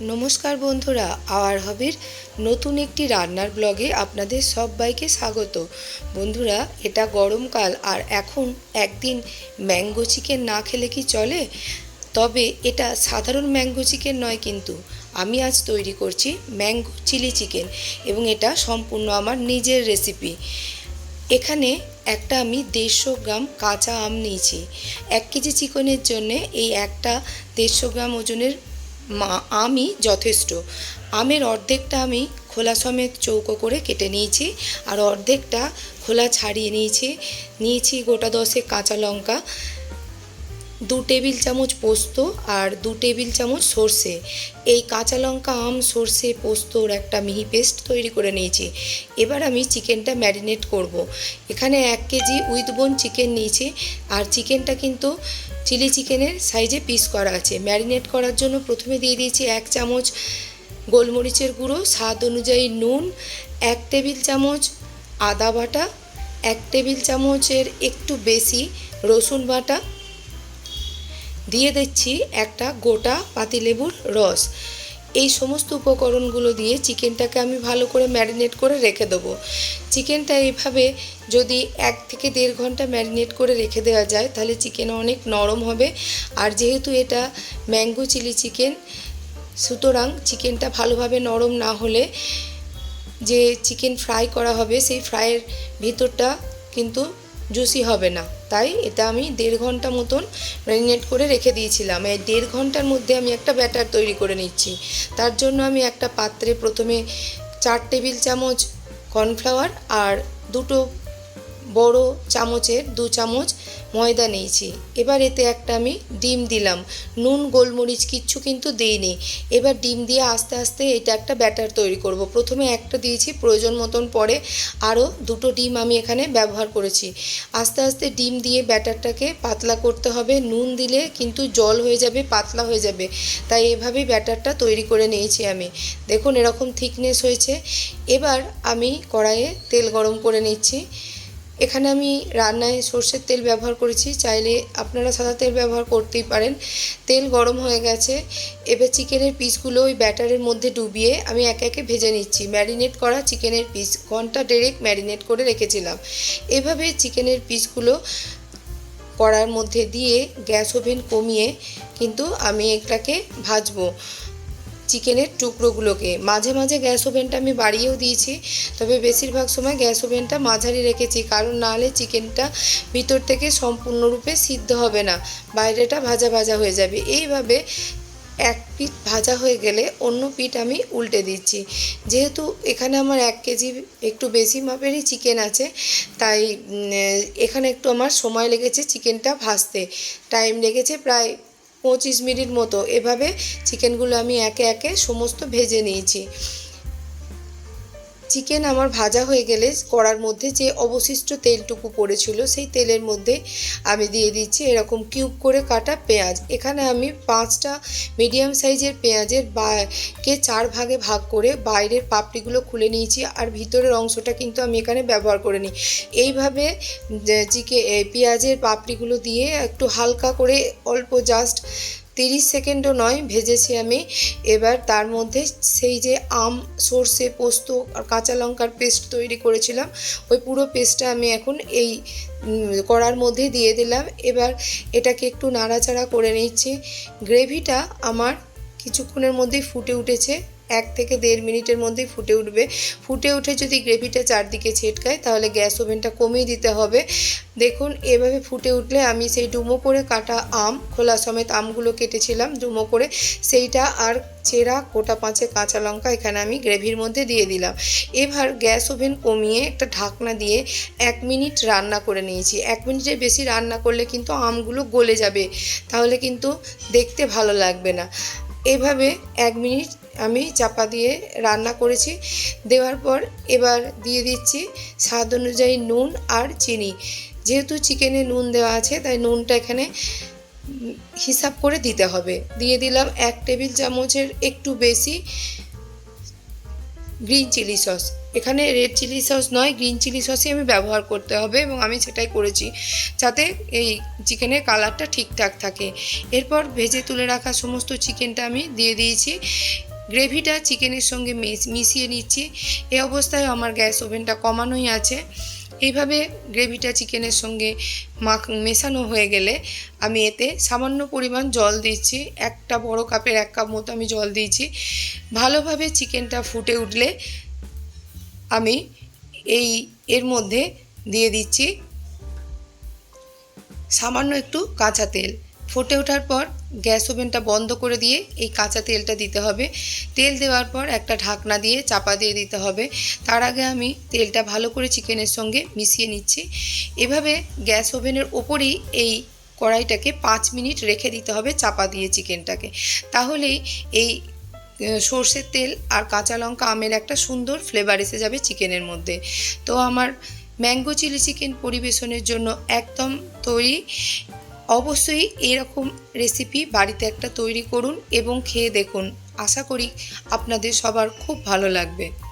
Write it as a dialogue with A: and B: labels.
A: নমস্কার বন্ধুরা, আওয়ার হবির নতুন একটি রান্নার ব্লগে আপনাদের সবাইকে স্বাগত। বন্ধুরা, এটা গরমকাল আর এখন একদিন ম্যাঙ্গো চিকেন না খেলে কি চলে? তবে এটা সাধারণ ম্যাঙ্গো চিকেন নয় কিন্তু, আমি আজ তৈরি করছি ম্যাঙ্গো চিলি চিকেন এবং এটা সম্পূর্ণ আমার নিজের রেসিপি। এখানে একটা আমি দেড়শো গ্রাম কাঁচা আম নিয়েছি। এক কেজি চিকেনের জন্যে এই একটা দেড়শো গ্রাম ওজনের মা আমই যথেষ্ট। আমের অর্ধেকটা আমি খোলা সমেত চৌকো করে কেটে নিয়েছি আর অর্ধেকটা খোলা ছাড়িয়ে নিয়েছি। নিয়েছি গোটা দশে কাঁচা লঙ্কা, দু টেবিল চামচ পোস্ত আর দু টেবিল চামচ সর্ষে। এই কাঁচা লঙ্কা, আম, সর্ষে, পোস্তর একটা মিহি পেস্ট তৈরি করে নিয়েছি। এবার আমি চিকেনটা ম্যারিনেট করব। এখানে এক কেজি উইথ বোন চিকেন নিয়েছি আর চিকেনটা কিন্তু চিলি চিকেনের সাইজে পিস করা আছে। ম্যারিনেট করার জন্য প্রথমে দিয়ে দিয়েছি এক চামচ গোলমরিচের গুঁড়ো, স্বাদ অনুযায়ী নুন, এক টেবিল চামচ আদা বাটা, এক টেবিল চামচের একটু বেশি রসুন বাটা। দিয়ে দিচ্ছি একটা গোটা পাতিলেবুর রস। এই সমস্ত উপকরণগুলো দিয়ে চিকেনটাকে আমি ভালো করে ম্যারিনেট করে রেখে দেবো। চিকেনটা এইভাবে যদি এক থেকে দেড় ঘণ্টা ম্যারিনেট করে রেখে দেওয়া যায়, তাহলে চিকেন অনেক নরম হবে। আর যেহেতু এটা ম্যাঙ্গো চিলি চিকেন, সুতরাং চিকেনটা ভালোভাবে নরম না হলে যে চিকেন ফ্রাই করা হবে, সেই ফ্রাইয়ের ভিতরটা কিন্তু জুসি হবে না। তাই এটা আমি দেড় ঘণ্টা মতন ম্যারিনেট করে রেখে দিয়েছিলাম। এই দেড় ঘণ্টার মধ্যে আমি একটা ব্যাটার তৈরি করে নিচ্ছি। তার জন্য আমি একটা পাত্রে প্রথমে চার টেবিল চামচ কর্নফ্লাওয়ার আর দুটো বড় চামচের দু চামচ ময়দা নিয়েছি। এবার এতে একটা আমি ডিম দিলাম। নুন, গোলমরিচ কিচ্ছু কিন্তু দিইনি। এবার ডিম দিয়ে আস্তে আস্তে এটা একটা ব্যাটার তৈরি করব। প্রথমে একটা দিয়েছি, প্রয়োজন মতন পরে আরও দুটো ডিম আমি এখানে ব্যবহার করেছি। আস্তে আস্তে ডিম দিয়ে ব্যাটারটাকে পাতলা করতে হবে। নুন দিলে কিন্তু জল হয়ে যাবে, পাতলা হয়ে যাবে। তাই এভাবেই ব্যাটারটা তৈরি করে নিয়েছি আমি। দেখুন এরকম থিকনেস হয়েছে। এবার আমি কড়াইয়ে তেল গরম করে নিচ্ছি। এখানে আমি রান্নায় সর্ষের তেল ব্যবহার করেছি, চাইলে আপনারা সাদা তেল ব্যবহার করতেই পারেন। তেল গরম হয়ে গেছে, এবার চিকেনের পিসগুলো ওই ব্যাটারের মধ্যে ডুবিয়ে আমি একে একে ভেজে নিচ্ছি। ম্যারিনেট করা চিকেনের পিস, ঘণ্টা ডেরেক ম্যারিনেট করে রেখেছিলাম। এভাবে চিকেনের পিসগুলো কড়ার মধ্যে দিয়ে গ্যাস ওভেন কমিয়ে কিন্তু আমি এটাকে ভাজবো। চিকেনের টুকরোগুলোকে। মাঝে মাঝে গ্যাস ওভেনটা আমি বাড়িয়েও দিয়েছি, তবে বেশিরভাগ সময় গ্যাস ওভেনটা মাঝারি রেখেছি, কারণ নাহলে চিকেনটা ভিতর থেকে সম্পূর্ণরূপে সিদ্ধ হবে না, বাইরেটা ভাজা ভাজা হয়ে যাবে। এইভাবে এক পিঠ ভাজা হয়ে গেলে অন্য পিঠ আমি উল্টে দিচ্ছি। যেহেতু এখানে আমার এক কেজি একটু বেশি মাপেরই চিকেন আছে, তাই এখানে একটু আমার সময় লেগেছে চিকেনটা ভাজতে। টাইম লেগেছে প্রায় পঁচিশ মিনিট মতো। এভাবে চিকেনগুলো আমি একে একে সমস্ত ভেজে নিয়েছি। চিকেন আমার ভাজা হয়ে গেলে কড়ার মধ্যে যে অবশিষ্ট তেলটুকু পড়েছিল সেই তেলের মধ্যে আমি দিয়ে দিচ্ছি এরকম কিউব করে কাটা পেঁয়াজ। এখানে আমি পাঁচটা মিডিয়াম সাইজের পেঁয়াজের বা কে চার ভাগে ভাগ করে বাইরের পাপড়িগুলো খুলে নিয়েছি আর ভিতরের অংশটা কিন্তু আমি এখানে ব্যবহার করে নিই এইভাবে চিকে পেঁয়াজের পাপড়িগুলো দিয়ে একটু হালকা করে অল্প জাস্ট তিরিশ সেকেন্ডও নয়, ভেজেছি আমি। এবার তার মধ্যে সেই যে আম, সর্ষে, পোস্ত আর কাঁচা লঙ্কার পেস্ট তৈরি করেছিলাম, ওই পুরো পেস্টটা আমি এখন এই কড়ার মধ্যে দিয়ে দিলাম। এবার এটাকে একটু নাড়াচাড়া করে নিচ্ছি। গ্রেভিটা আমার কিছুক্ষণের মধ্যেই ফুটে উঠেছে। এক থেকে দেড় মিনিটের মধ্যেই ফুটে উঠবে। ফুটে উঠে যদি গ্রেভিটা চারদিকে ছেটকায়, তাহলে গ্যাস ওভেনটা কমিয়ে দিতে হবে। দেখুন, এভাবে ফুটে উঠলে আমি সেই ডুমো করে কাটা আম, খোলা সমেত আমগুলো কেটেছিলাম ডুমো করে, সেইটা আর চেরা গোটা পাঁচে কাঁচা লঙ্কা এখানে আমি গ্রেভির মধ্যে দিয়ে দিলাম। এবার গ্যাস ওভেন কমিয়ে একটা ঢাকনা দিয়ে এক মিনিট রান্না করে নিয়েছি। এক মিনিটের বেশি রান্না করলে কিন্তু আমগুলো গলে যাবে, তাহলে কিন্তু দেখতে ভালো লাগবে না। এভাবে এক মিনিট আমি চাপা দিয়ে রান্না করেছি। দেওয়ার পর এবার দিয়ে দিচ্ছি স্বাদ অনুযায়ী নুন আর চিনি। যেহেতু চিকেনে নুন দেওয়া আছে, তাই নুনটা এখানে হিসাব করে দিতে হবে। দিয়ে দিলাম এক টেবিল চামচের একটু বেশি গ্রিন চিলি সস। এখানে রেড চিলি সস নয়, গ্রিন চিলি সসই আমি ব্যবহার করতে হবে এবং আমি সেটাই করেছি যাতে এই চিকেনের কালারটা ঠিকঠাক থাকে। এরপর ভেজে তুলে রাখা সমস্ত চিকেনটা আমি দিয়ে দিয়েছি। গ্রেভিটা চিকেনের সঙ্গে মিশ- মিশিয়ে নিচ্ছি। এই অবস্থায় আমার গ্যাস ওভেনটা কমানোই আছে। এইভাবে গ্রেভিটা চিকেনের সঙ্গে মাখ, মেশানো হয়ে গেলে আমি এতে সামান্য পরিমাণ জল দিচ্ছি। একটা বড় কাপের এক কাপ মতো আমি জল দিয়েছি। ভালোভাবে চিকেনটা ফুটে উঠলে আমি এই, এর মধ্যে দিয়ে দিচ্ছি সামান্য একটু কাঁচা তেল। ফুটে ওঠার পর গ্যাস ওভেনটা বন্ধ করে দিয়ে এই কাঁচা তেলটা দিতে হবে। তেল দেওয়ার পর একটা ঢাকনা দিয়ে চাপা দিয়ে দিতে হবে। তার আগে আমি তেলটা ভালো করে চিকেনের সঙ্গে মিশিয়ে নিচ্ছি। এভাবে গ্যাস ওভেনের ওপরেই এই কড়াইটাকে পাঁচ মিনিট রেখে দিতে হবে চাপা দিয়ে চিকেনটাকে। তাহলেই এই সর্ষের তেল আর কাঁচা লঙ্কা আমের একটা সুন্দর ফ্লেভার এসে যাবে চিকেনের মধ্যে। তো আমার ম্যাঙ্গো চিলি চিকেন পরিবেশনের জন্য একদম তৈরি। অবশ্যই এরকম রেসিপি বাড়িতে একটা তৈরি করুন এবং খেয়ে দেখুন। আশা করি আপনাদের সবার খুব ভালো লাগবে।